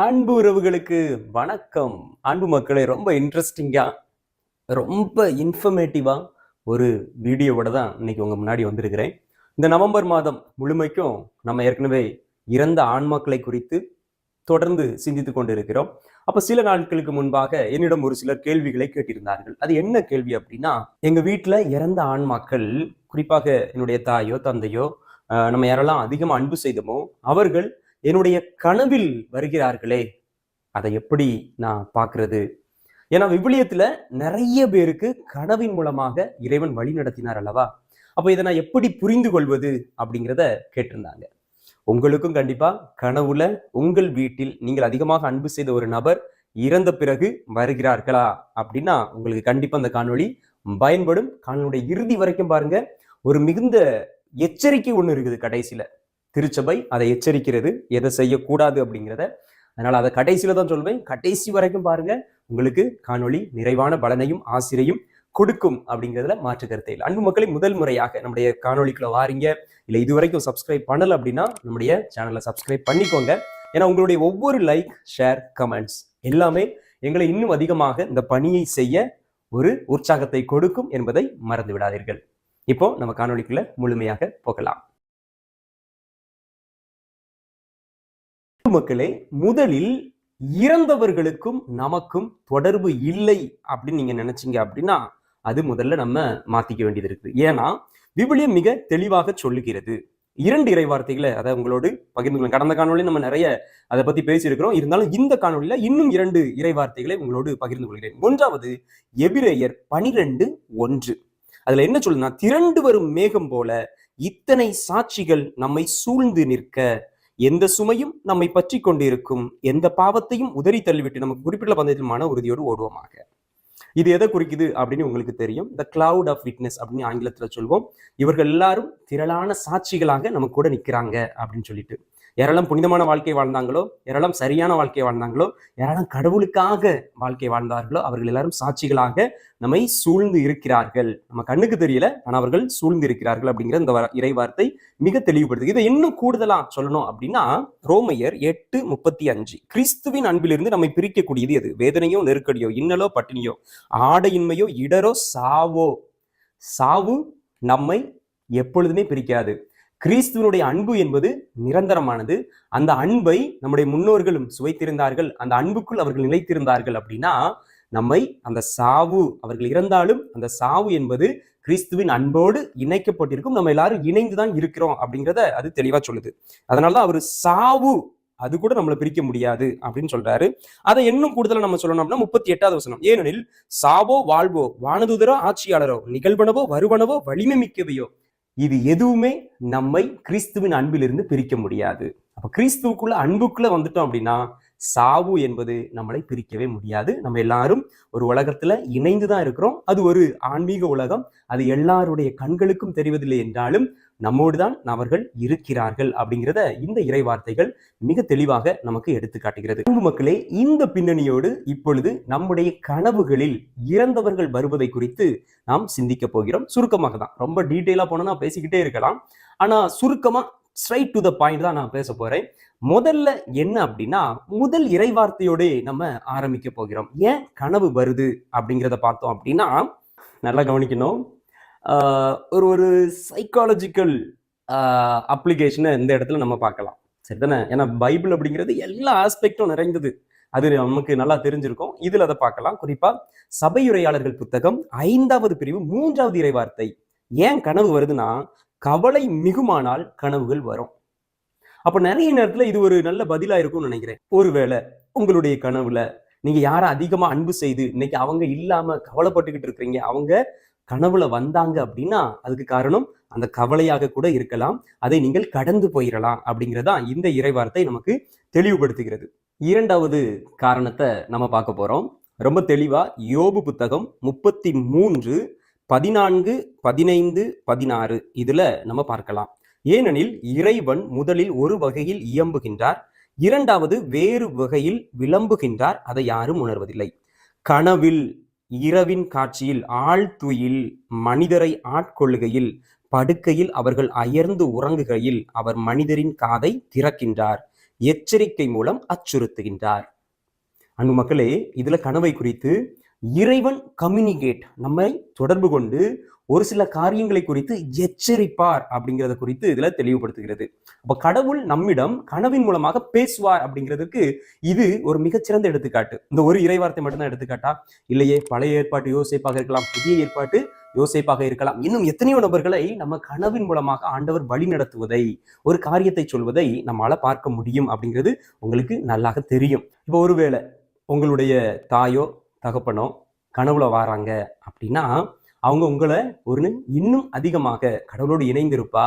அன்பு உறவுகளுக்கு வணக்கம். அன்பு மக்களை ரொம்ப இன்ட்ரெஸ்டிங்காக ரொம்ப இன்ஃபர்மேட்டிவாக ஒரு வீடியோவோட தான் இன்னைக்கு உங்கள் முன்னாடி வந்திருக்கிறேன். இந்த நவம்பர் மாதம் முழுமைக்கும் நம்ம ஏற்கனவே இறந்த ஆன்மாக்களை குறித்து தொடர்ந்து சிந்தித்துக் கொண்டிருக்கிறோம். அப்போ சில நாட்களுக்கு முன்பாக என்னிடம் ஒரு சிலர் கேள்விகளை கேட்டிருந்தார்கள். அது என்ன கேள்வி அப்படின்னா எங்கள் வீட்டில் இறந்த ஆன்மாக்கள் குறிப்பாக என்னுடைய தாயோ தந்தையோ நம்ம யாரெல்லாம் அதிகமாக அன்பு செய்தோமோ அவர்கள் என்னுடைய கனவில் வருகிறார்களே அதை எப்படி நான் பார்க்கறது? ஏன்னா விவிலியத்துல நிறைய பேருக்கு கனவின் மூலமாக இறைவன் வழி நடத்தினார் அல்லவா? அப்ப இதை நான் எப்படி புரிந்து கொள்வது அப்படிங்கிறத கேட்டிருந்தாங்க. உங்களுக்கும் கண்டிப்பா கனவுல உங்கள் வீட்டில் நீங்கள் அதிகமாக அன்பு செய்த ஒரு நபர் இறந்த பிறகு வருகிறார்களா? அப்படின்னா உங்களுக்கு கண்டிப்பா அந்த காணொளி பயன்படும். காணொலியுடைய இறுதி வரைக்கும் பாருங்க. ஒரு மிகுந்த எச்சரிக்கை ஒண்ணு இருக்குது கடைசியில. திருச்சபை அதை எச்சரிக்கிறது எதை செய்யக்கூடாது அப்படிங்கிறத. அதனால் அதை கடைசியில் தான் சொல்வேன். கடைசி வரைக்கும் பாருங்க உங்களுக்கு காணொளி நிறைவான பலனையும் ஆசிரியும் கொடுக்கும் அப்படிங்கிறதுல மாற்று கருத்தை இல்லை. அன்பு மக்களை முதல் முறையாக நம்முடைய காணொலிக்குள்ள வாரீங்க. இல்லை இது வரைக்கும் சப்ஸ்கிரைப் பண்ணல அப்படின்னா நம்முடைய சேனலை சப்ஸ்கிரைப் பண்ணிக்கோங்க. ஏன்னா உங்களுடைய ஒவ்வொரு லைக் ஷேர் கமெண்ட்ஸ் எல்லாமே எங்களை இன்னும் அதிகமாக இந்த பணியை செய்ய ஒரு உற்சாகத்தை கொடுக்கும் என்பதை மறந்து விடாதீர்கள். இப்போ நம்ம காணொலிக்குள்ள முழுமையாக போகலாம். மக்களே முதலில் இறந்தவர்களுக்கும் நமக்கும் தொடர்பு இல்லை அப்படின்னு நீங்க நினைச்சீங்க அப்படின்னா அது முதல்ல நம்ம மாத்திக்க வேண்டியது இருக்குது ஏன்னா விவிலியம் மிக தெளிவாக சொல்லுகிறது. இரண்டு இறை வார்த்தைகளை அதை உங்களோடு பகிர்ந்து கொள்ளும் கடந்த காணொளி நம்ம நிறைய அதை பத்தி பேசியிருக்கிறோம். இருந்தாலும் இந்த காணொலியில இன்னும் இரண்டு இறை வார்த்தைகளை உங்களோடு பகிர்ந்து கொள்கிறேன். ஒன்றாவது எபிரேயர் பனிரெண்டு ஒன்று. அதுல என்ன சொல்லுன்னா திரண்டு வரும் மேகம் போல இத்தனை சாட்சிகள் நம்மை சூழ்ந்து நிற்க எந்த சுமையும் நம்மை பற்றி கொண்டிருக்கும் எந்த பாவத்தையும் உதறி தள்ளிவிட்டு நமக்கு குறிப்பிட்ட பந்தயத்தில் மன உறுதியோடு ஓடுவோமாக. இது எதை குறிக்குது அப்படின்னு உங்களுக்கு தெரியும். த கிளவுட் ஆஃப் விட்னஸ் அப்படின்னு ஆங்கிலத்துல சொல்வோம். இவர்கள் எல்லாரும் திரளான சாட்சிகளாக நம்ம கூட நிக்கிறாங்க அப்படின்னு சொல்லிட்டு. யாரெல்லாம் புனிதமான வாழ்க்கை வாழ்ந்தாங்களோ யாரெல்லாம் சரியான வாழ்க்கை வாழ்ந்தாங்களோ யாரெல்லாம் கடவுளுக்காக வாழ்க்கை வாழ்ந்தார்களோ அவர்கள் எல்லாரும் சாட்சிகளாக நம்மை சூழ்ந்து இருக்கிறார்கள். நம்ம கண்ணுக்கு தெரியல ஆனால் அவர்கள் சூழ்ந்து இருக்கிறார்கள் அப்படிங்கிற இந்த இறை வார்த்தை மிக தெளிவுபடுது இதை இன்னும் கூடுதலா சொல்லணும் அப்படின்னா ரோமையர் எட்டு முப்பத்தி அஞ்சு கிறிஸ்துவின் அன்பிலிருந்து நம்மை பிரிக்கக்கூடியது எது? வேதனையோ நெருக்கடியோ இன்னலோ பட்டினியோ? ஆடையின்மையோ இடரோ சாவோ? சாவு நம்மை எப்பொழுதுமே பிரிக்காது. கிறிஸ்துவனுடைய அன்பு என்பது நிரந்தரமானது. அந்த அன்பை நம்முடைய முன்னோர்களும் சுவைத்திருந்தார்கள் அந்த அன்புக்குள் அவர்கள் நிலைத்திருந்தார்கள் அப்படின்னா நம்மை அந்த சாவு அவர்கள் இறந்தாலும் அந்த சாவு என்பது கிறிஸ்துவின் அன்போடு இணைக்கப்பட்டிருக்கும் நம்ம எல்லாரும் இணைந்து தான் இருக்கிறோம் அப்படிங்கிறத அது தெளிவா சொல்லுது. அதனாலதான் அவர் சாவு அது கூட நம்மளை பிரிக்க முடியாது அப்படின்னு சொல்றாரு. அதை இன்னும் கூடுதலா நம்ம சொல்லணும் அப்படின்னா முப்பத்தி எட்டாவது வசனம். ஏனெனில் சாவோ வாழ்வோ வானதுதரோ ஆட்சியாளரோ நிகழ்வனவோ வருவனவோ வலிமை மிக்கவையோ இது எதுவுமே நம்மை கிறிஸ்துவின் அன்பிலிருந்து பிரிக்க முடியாது. அப்ப கிறிஸ்துவுக்குள்ள அன்புக்குள்ள வந்துட்டோம் அப்படின்னா சாவு என்பது நம்மளை பிரிக்கவே முடியாது. நம்ம எல்லாரும் ஒரு உலகத்துல இணைந்து தான் இருக்கிறோம். அது ஒரு ஆன்மீக உலகம். அது எல்லாருடைய கண்களுக்கும் தெரிவதில்லை என்றாலும் நம்மோடு தான் அவர்கள் இருக்கிறார்கள் அப்படிங்கிறத இந்த இறைவார்த்தைகள் மிக தெளிவாக நமக்கு எடுத்து காட்டுகிறது. அன்பு மக்களே இந்த பின்னணியோடு இப்பொழுது நம்முடைய கனவுகளில் இறந்தவர்கள் வருவதை குறித்து நாம் சிந்திக்க போகிறோம். சுருக்கமாக தான். ரொம்ப டீட்டெயிலாக போனோம்னா பேசிக்கிட்டே இருக்கலாம். ஆனால் சுருக்கமாக ஸ்ட்ரைட் டு த பாயிண்ட் தான் நான் பேச போறேன். முதல்ல என்ன அப்படின்னா முதல் இறைவார்த்தையோடே நம்ம ஆரம்பிக்க போகிறோம். ஏன் கனவு வருது அப்படிங்கிறத பார்த்தோம் அப்படின்னா நல்லா கவனிக்கணும். ஒரு ஒரு சைக்காலஜிக்கல் அப்ளிகேஷனை இந்த இடத்துல நம்ம பார்க்கலாம். சரிதானே? ஏன்னா பைபிள் அப்படிங்கிறது எல்லா ஆஸ்பெக்டும் நிறைந்தது. அது நமக்கு நல்லா தெரிஞ்சிருக்கும். இதுல அதை பார்க்கலாம். குறிப்பா சபையுரையாளர்கள் புத்தகம் ஐந்தாவது பிரிவு மூன்றாவது இறை வார்த்தை ஏன் கனவு வருதுன்னா கவலை மிகுமானால் கனவுகள் வரும். அப்போ நிறைய நேரத்துல இது ஒரு நல்ல பதிலா இருக்கும்னு நினைக்கிறேன். ஒருவேளை உங்களுடைய கனவுல நீங்க யாரை அதிகமா அன்பு செய்து இன்னைக்கு அவங்க இல்லாம கவலைப்பட்டுக்கிட்டு இருக்கிறீங்க அவங்க கனவுல வந்தாங்க அப்படின்னா அதுக்கு காரணம் அந்த கவலையாக கூட இருக்கலாம். அதை நீங்கள் கடந்து போயிடலாம் அப்படிங்கிறதா இந்த இறைவார்த்தை நமக்கு தெளிவுபடுத்துகிறது. இரண்டாவது காரணத்தை நம்ம பார்க்க போறோம். ரொம்ப தெளிவா யோபு புத்தகம் முப்பத்தி மூன்று பதினான்கு பதினைந்து பதினாறு இதுல நம்ம பார்க்கலாம். ஏனெனில் இறைவன் முதலில் ஒரு வகையில் இயம்புகின்றார் இரண்டாவது வேறு வகையில் விளம்புகின்றார் அதை யாரும் உணர்வதில்லை. கனவில் இரவின் காட்சியில் ஆழ்துயில் மனிதரை ஆட்கொள்ளுகையில் படுக்கையில் அவர்கள் அயர்ந்து உறங்குகையில் அவர் மனிதரின் காதை திறக்கின்றார். எச்சரிக்கை மூலம் அச்சுறுத்துகின்றார். அன்பு மக்களே இதுல கனவை குறித்து இறைவன் கம்யூனிகேட் நம்மை தொடர்பு கொண்டு ஒரு சில காரியங்களை குறித்து எச்சரிப்பார் அப்படிங்கிறத குறித்து இதுல தெளிவுபடுத்துகிறது. அப்ப கடவுள் நம்மிடம் கனவின் மூலமாக பேசுவார் அப்படிங்கிறதுக்கு இது ஒரு மிகச்சிறந்த எடுத்துக்காட்டு. இந்த ஒரு இறைவார்த்தை மட்டும்தான் எடுத்துக்காட்டா? இல்லையே பழைய ஏற்பாட்டு யோசிப்பாக இருக்கலாம் புதிய ஏற்பாட்டு யோசிப்பாக இருக்கலாம். இன்னும் எத்தனையோ நபர்களை நம்ம கனவின் மூலமாக ஆண்டவர் வழி நடத்துவதை ஒரு காரியத்தை சொல்வதை நம்மளால பார்க்க முடியும் அப்படிங்கிறது உங்களுக்கு நல்லாக தெரியும். இப்போ ஒருவேளை உங்களுடைய தாயோ தகப்பனோ கனவுல வாராங்க அப்படின்னா அவங்க உங்களை ஒரு இன்னும் அதிகமாக கடவுளோடு இணைந்திருப்பா.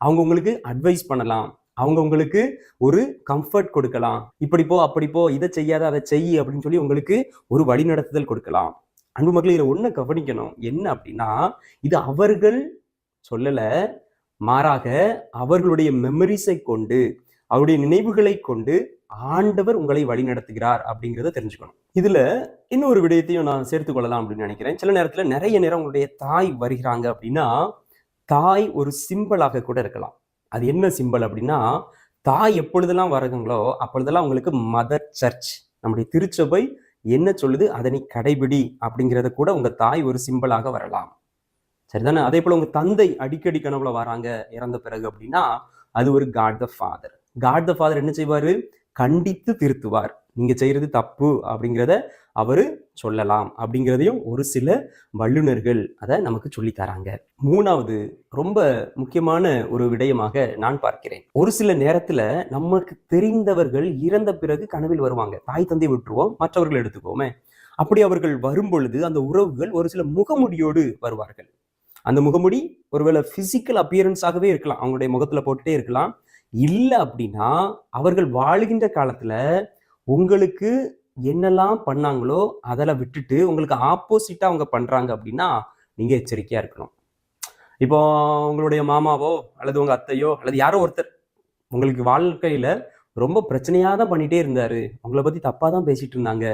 அவங்க உங்களுக்கு அட்வைஸ் பண்ணலாம். அவங்க உங்களுக்கு ஒரு கம்ஃபர்ட் கொடுக்கலாம். இப்படி போ அப்படி போ இதை செய்யாத அதை செய் அப்படின்னு சொல்லி உங்களுக்கு ஒரு வழிநடத்துதல் கொடுக்கலாம். அன்பு மக்கள் இதில் ஒன்று கவனிக்கணும். என்ன அப்படின்னா இது அவர்கள் சொல்லலை மாறாக அவர்களுடைய மெமரிஸை கொண்டு அவருடைய நினைவுகளை கொண்டு ஆண்டவர் உங்களை வழிநடத்துகிறார் அப்படிங்கிறத தெரிஞ்சுக்கணும். இதுல இன்னொரு விடயத்தையும் நான் சேர்த்து கொள்ளலாம் அப்படின்னு நினைக்கிறேன். சில நேரத்துல நிறைய நேரம் உங்களுடைய தாய் வருகிறாங்க அப்படின்னா தாய் ஒரு சிம்பிளாக கூட இருக்கலாம். அது என்ன சிம்பிள் அப்படின்னா தாய் எப்பொழுதெல்லாம் வருதுங்களோ அப்பொழுதெல்லாம் உங்களுக்கு மதர் சர்ச் நம்முடைய திருச்சபை என்ன சொல்லுது? அதனை கடைபிடி அப்படிங்கிறத கூட உங்க தாய் ஒரு சிம்பிளாக வரலாம். சரிதானே? அதே போல உங்க தந்தை அடிக்கடி கனவுல வராங்க இறந்த பிறகு அப்படின்னா அது ஒரு god the father god the father என்ன செய்வாரு? கண்டித்து திருத்துவார். நீங்கள் செய்கிறது தப்பு அப்படிங்கிறத அவர் சொல்லலாம் அப்படிங்கிறதையும் ஒரு சில வல்லுநர்கள் அதை நமக்கு சொல்லித்தராங்க மூணாவது ரொம்ப முக்கியமான ஒரு விடயமாக நான் பார்க்கிறேன். ஒரு சில நேரத்தில் நமக்கு தெரிந்தவர்கள் இறந்த பிறகு கனவில் வருவாங்க. தாய் தந்தை விட்டுருவோம் மற்றவர்கள் எடுத்துக்கோமே அப்படி அவர்கள் வரும் பொழுது அந்த உறவுகள் ஒரு சில முகமுடியோடு வருவார்கள். அந்த முகமுடி ஒருவேளை பிசிக்கல் அப்பியரன்ஸாகவே இருக்கலாம். அவங்களுடைய முகத்தில் போட்டுட்டே இருக்கலாம். இல்லை அப்படின்னா அவர்கள் வாழுகின்ற காலத்தில் உங்களுக்கு என்னெல்லாம் பண்ணாங்களோ அதெல்லாம் விட்டுட்டு உங்களுக்கு ஆப்போசிட்டாக அவங்க பண்ணுறாங்க அப்படின்னா நீங்கள் எச்சரிக்கையாக இருக்கணும். இப்போ உங்களுடைய மாமாவோ அல்லது உங்கள் அத்தையோ அல்லது யாரோ ஒருத்தர் உங்களுக்கு வாழ்க்கையில் ரொம்ப பிரச்சனையாக தான் பண்ணிகிட்டே இருந்தார். உங்களை பற்றி தப்பாக தான் பேசிகிட்டு இருந்தாங்க.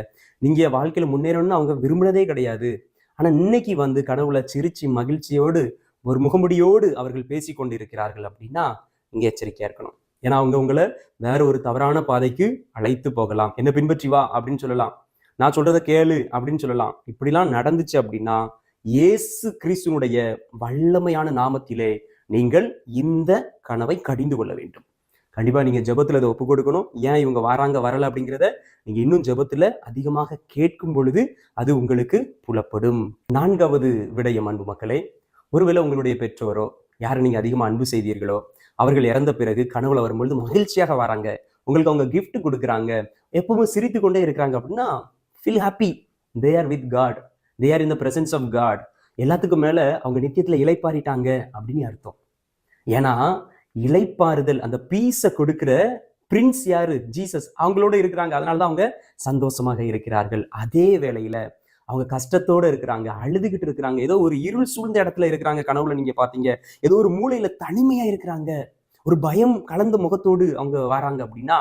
நீங்கள் வாழ்க்கையில் முன்னேறணும்னு அவங்க விரும்பினதே கிடையாது. ஆனால் இன்னைக்கு வந்து கடவுளை சிரிச்சு மகிழ்ச்சியோடு ஒரு முகமுடியோடு அவர்கள் பேசி கொண்டிருக்கிறார்கள் அப்படின்னா நீங்கள் எச்சரிக்கையாக இருக்கணும். ஏன்னா அவங்க உங்களை வேற ஒரு தவறான பாதைக்கு அழைத்து போகலாம். என்ன பின்பற்றி வா அப்படின்னு சொல்லலாம். நான் சொல்றத கேளு அப்படின்னு சொல்லலாம். இப்படிலாம் நடந்துச்சு அப்படின்னா இயேசு கிறிஸ்துனுடைய வல்லமையான நாமத்திலே நீங்கள் இந்த கனவை கடிந்து கொள்ள வேண்டும். கண்டிப்பா நீங்க ஜபத்துல அதை ஒப்பு கொடுக்கணும். ஏன் இவங்க வராங்க வரல அப்படிங்கிறத நீங்க இன்னும் ஜபத்துல அதிகமாக கேட்கும் பொழுது அது உங்களுக்கு புலப்படும். நான்காவது விடயம் அன்பு மக்களே ஒருவேளை உங்களுடைய பெற்றோரோ யாரை நீங்க அதிகமாக அன்பு செய்தீர்களோ அவர்கள் இறந்த பிறகு கனவுல வரும்பொழுது மகிழ்ச்சியாக வராங்க. உங்களுக்கு அவங்க கிஃப்ட் கொடுக்குறாங்க. எப்பவும் சிரித்து கொண்டே இருக்கிறாங்க அப்படின்னா feel happy they are with god they are in the presence of god எல்லாத்துக்கும் மேல அவங்க நித்தியத்துல இலைப்பாரிட்டாங்க அப்படின்னு அர்த்தம். ஏன்னா இலைப்பாறுதல் அந்த பீஸை கொடுக்குற பிரின்ஸ் யாரு? ஜீசஸ் அவங்களோட இருக்கிறாங்க. அதனால தான் அவங்க சந்தோஷமாக இருக்கிறார்கள். அதே வேளையில அவங்க கஷ்டத்தோட இருக்கிறாங்க அழுதுகிட்டு இருக்கிறாங்க. ஏதோ ஒரு இருள் சூழ்ந்த இடத்துல இருக்கிறாங்க கனவுல நீங்க பாத்தீங்க. ஏதோ ஒரு மூலையில தனிமையா இருக்கிறாங்க. ஒரு பயம் கலந்த முகத்தோடு அவங்க வராங்க அப்படின்னா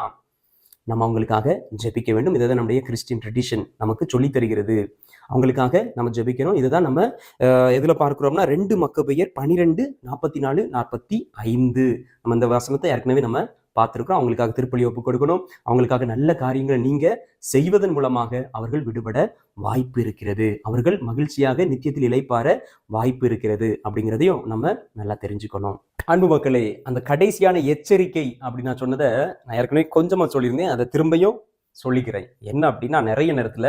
நம்ம அவங்களுக்காக ஜெபிக்க வேண்டும். இதை தான் நம்முடைய கிறிஸ்டின் ட்ரெடிஷன் நமக்கு சொல்லி தருகிறது. அவங்களுக்காக நம்ம ஜெபிக்கணும் இதை தான் நம்ம எதில் எதுல பார்க்கிறோம்னா ரெண்டு மக்கபெயர் பனிரெண்டு நாற்பத்தி நாலு நாற்பத்தி ஐந்து. நம்ம இந்த வசனத்தை ஏற்கனவே நம்ம பார்த்துருக்கோம். அவங்களுக்காக திருப்பலி ஒப்பு கொடுக்கணும். அவங்களுக்காக நல்ல காரியங்களை நீங்க செய்வதன் மூலமாக அவர்கள் விடுபட வாய்ப்பு இருக்கிறது. அவர்கள் மகிழ்ச்சியாக நித்தியத்தில் இழைப்பார வாய்ப்பு இருக்கிறது அப்படிங்கிறதையும் நம்ம நல்லா தெரிஞ்சுக்கணும். அன்பு மக்களே அந்த கடைசியான எச்சரிக்கை அப்படின்னு நான் சொன்னதை நான் ஏற்கனவே கொஞ்சமா சொல்லியிருந்தேன். அதை திரும்பியும் சொல்லிக்கிறேன். என்ன அப்படின்னா நிறைய நேரத்துல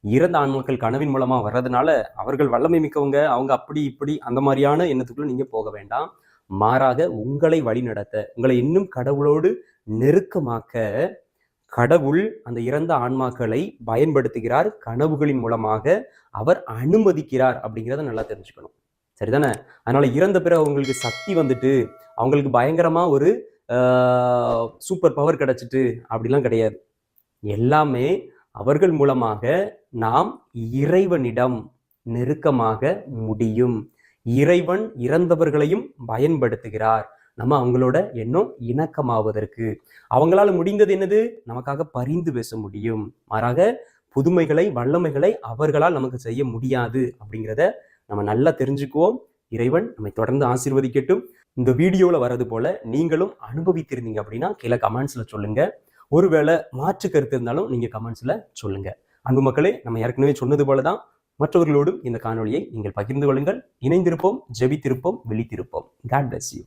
இறந்த ஆண்மக்கள் கனவின் மூலமா வர்றதுனால அவர்கள் வல்லமை மிக்கவங்க. அவங்க அப்படி இப்படி அந்த மாதிரியான எண்ணத்துக்குள்ள நீங்க போக வேண்டாம். மாறாக உங்களை வழிநடத்த உங்களை இன்னும் கடவுளோடு நெருக்கமாக்க கடவுள் அந்த இறந்த ஆன்மாக்களை பயன்படுத்துகிறார். கனவுகளின் மூலமாக அவர் அனுமதிக்கிறார் அப்படிங்கிறத நல்லா தெரிஞ்சுக்கணும். சரிதானே? அதனால இறந்த பிறகு அவங்களுக்கு சக்தி வந்துட்டு அவங்களுக்கு பயங்கரமா ஒரு சூப்பர் பவர் கிடைச்சிட்டு அப்படிலாம் கிடையாது. எல்லாமே அவர்கள் மூலமாக நாம் இறைவனிடம் நெருக்கமாக முடியும். இறைவன் இறந்தவர்களையும் பயன்படுத்துகிறார். நம்ம அவங்களோட எண்ணம் இணக்கமாவதற்கு. அவங்களால முடிந்தது என்னது? நமக்காக பரிந்து பேச முடியும். மாறாக புதுமைகளை வல்லமைகளை அவர்களால் நமக்கு செய்ய முடியாது அப்படிங்கிறத நம்ம நல்லா தெரிஞ்சுக்குவோம். இறைவன் நம்மை தொடர்ந்து ஆசீர்வதிக்கட்டும். இந்த வீடியோவில் வர்றது போல நீங்களும் அனுபவித்திருந்தீங்க அப்படின்னா கீழே கமெண்ட்ஸில் சொல்லுங்க. ஒருவேளை மாற்று கருத்து இருந்தாலும் நீங்கள் கமெண்ட்ஸில் சொல்லுங்க. அன்பு மக்களே நம்ம ஏற்கனவே சொன்னது போல தான் மற்றவர்களோடும் இந்த காணொளியை நீங்கள் பகிர்ந்து கொள்ளுங்கள். இணைந்திருப்போம் ஜெபித்திருப்போம் விழித்திருப்போம். God bless you